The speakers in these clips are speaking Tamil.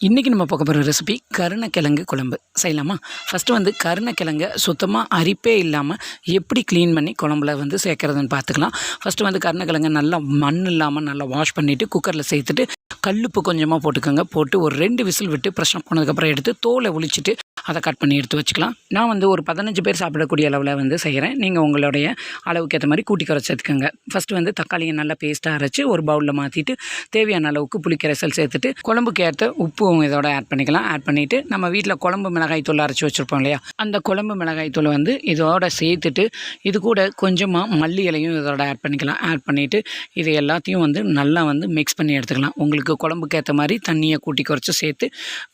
இன்றைக்கி நம்ம பார்க்க போகிற ரெசிபி கருணக்கிழங்கு குழம்பு. செய்யலாமா? ஃபஸ்ட்டு வந்து கருணக்கிழங்கை சுத்தமாக அரிப்பே இல்லாமல் எப்படி க்ளீன் பண்ணி குழம்புல வந்து சேர்க்குறதுன்னு பார்த்துக்கலாம். ஃபஸ்ட்டு வந்து கருணக்கிழங்கை நல்லா மண் இல்லாமல் நல்லா வாஷ் பண்ணிவிட்டு குக்கரில் சேர்த்துட்டு கல்லுப்பு கொஞ்சமாக போட்டுக்கோங்க. போட்டு ஒரு ரெண்டு விசில் விட்டு ப்ரெஷ் போனதுக்கப்புறம் எடுத்து தோலை ஒழிச்சிட்டு அதை கட் பண்ணி எடுத்து வச்சுக்கலாம். நான் வந்து ஒரு பதினஞ்சு பேர் சாப்பிடக்கூடிய அளவில் வந்து செய்கிறேன் நீங்கள் உங்களுடைய அளவுக்கு ஏற்ற மாதிரி கூட்டி குறைச்சி சேர்த்துக்கோங்க ஃபஸ்ட்டு வந்து தக்காளியை நல்லா பேஸ்ட்டாக அரைச்சி ஒரு பவுலில் மாற்றிட்டு தேவையான அளவுக்கு புளிக்கரைசல் சேர்த்துட்டு குழம்புக்கு ஏற்ற உப்பும் இதோட ஆட் பண்ணிக்கலாம். ஆட் பண்ணிவிட்டு நம்ம வீட்டில் குழம்பு மிளகாய் தூள் அரைச்சி வச்சுருப்போம் இல்லையா? அந்த குழம்பு மிளகாய் தூளை வந்து இதோட சேர்த்துட்டு இது கூட கொஞ்சமாக மல்லி இலையும் இதோட ஆட் பண்ணிக்கலாம். ஆட் பண்ணிவிட்டு இது எல்லாத்தையும் வந்து நல்லா வந்து மிக்ஸ் பண்ணி எடுத்துக்கலாம். உங்களுக்கு குழம்புக்கு ஏற்ற மாதிரி தண்ணியை கூட்டி குறைச்சி சேர்த்து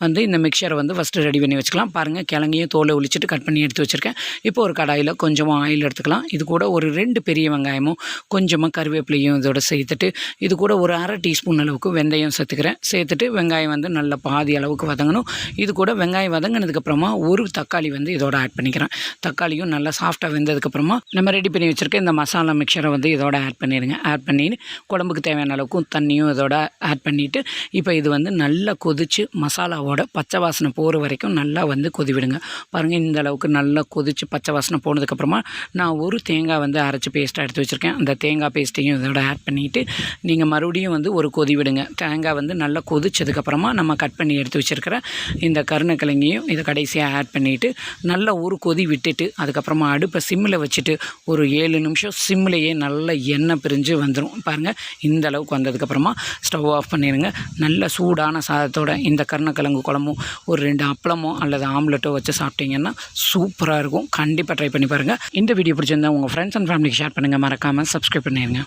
வந்து இந்த மிக்சரை வந்து ஃபஸ்ட்டு ரெடி பண்ணி வச்சுக்கலாம். பாருங்கள் கிழங்கையும் தோலை ஒழிச்சிட்டு கட் பண்ணி எடுத்து வச்சுருக்கேன். இப்போ ஒரு கடாயில் கொஞ்சமாக ஆயில் எடுத்துக்கலாம். இது கூட ஒரு ரெண்டு பெரிய வெங்காயமும் கொஞ்சமாக கருவேப்பிலையும் இதோட சேர்த்துட்டு இது கூட ஒரு அரை டீஸ்பூன் அளவுக்கு வெந்தயம் சேர்த்துக்கிறேன். சேர்த்துட்டு வெங்காயம் வந்து நல்ல பாதி அளவுக்கு வதங்கணும். இது கூட வெங்காயம் வதங்கினதுக்கப்புறமா ஒரு தக்காளி வந்து இதோட ஆட் பண்ணிக்கிறேன். தக்காளியும் நல்லா சாஃப்டாக வெந்ததுக்கப்புறமா நம்ம ரெடி பண்ணி வச்சுருக்க இந்த மசாலா மிக்சரை வந்து இதோட ஆட் பண்ணிடுங்க. ஆட் பண்ணி குழம்புக்கு தேவையான அளவுக்கும் தண்ணியும் இதோட ஆட் பண்ணிவிட்டு இப்போ இது வந்து நல்லா கொதித்து மசாலாவோட பச்சை வாசனை போகிற வரைக்கும் நல்லா வந்து கொதி விடுங்க பாருங்கள் இந்த அளவுக்கு நல்லா கொதித்து பச்சை வாசனை போனதுக்கப்புறமா நான் ஒரு தேங்காய் வந்து அரைச்சி பேஸ்ட்டாக எடுத்து வச்சுருக்கேன். அந்த தேங்காய் பேஸ்ட்டையும் இதோட ஆட் பண்ணிவிட்டு நீங்கள் மறுபடியும் வந்து ஒரு கொதி விடுங்க தேங்காய் வந்து நல்லா கொதிச்சதுக்கப்புறமா நம்ம கட் பண்ணி எடுத்து வச்சுருக்கிற இந்த கருணக்கிழங்கையும் இதை கடைசியாக ஆட் பண்ணிவிட்டு நல்லா ஒரு கொதி விட்டுட்டு அதுக்கப்புறமா அடுப்பை சிம்மில் வச்சுட்டு ஒரு ஏழு நிமிஷம் சிம்மிலேயே நல்லா எண்ணெய் பிரிஞ்சு வந்துடும் பாருங்கள் இந்த அளவுக்கு வந்ததுக்கப்புறமா ஸ்டவ் ஆஃப் பண்ணிடுங்க நல்ல சூடான சாதத்தோட இந்த கருணக்கிழங்கு குழம்பும் ஒரு ரெண்டு அப்பளமோ அல்லது ஆம்லெட்டோ வச்சு சாப்பிட்டீங்கன்னா சூப்பராக இருக்கும். கண்டிப்பாக ட்ரை பண்ணி பாருங்கள் இந்த வீடியோ பிடிச்சிருந்தா உங்கள் ஃப்ரெண்ட்ஸ் அண்ட் ஃபேமிலிக்கு ஷேர் பண்ணுங்கள் மறக்காமல் சப்ஸ்கிரைப் பண்ணிடுங்க.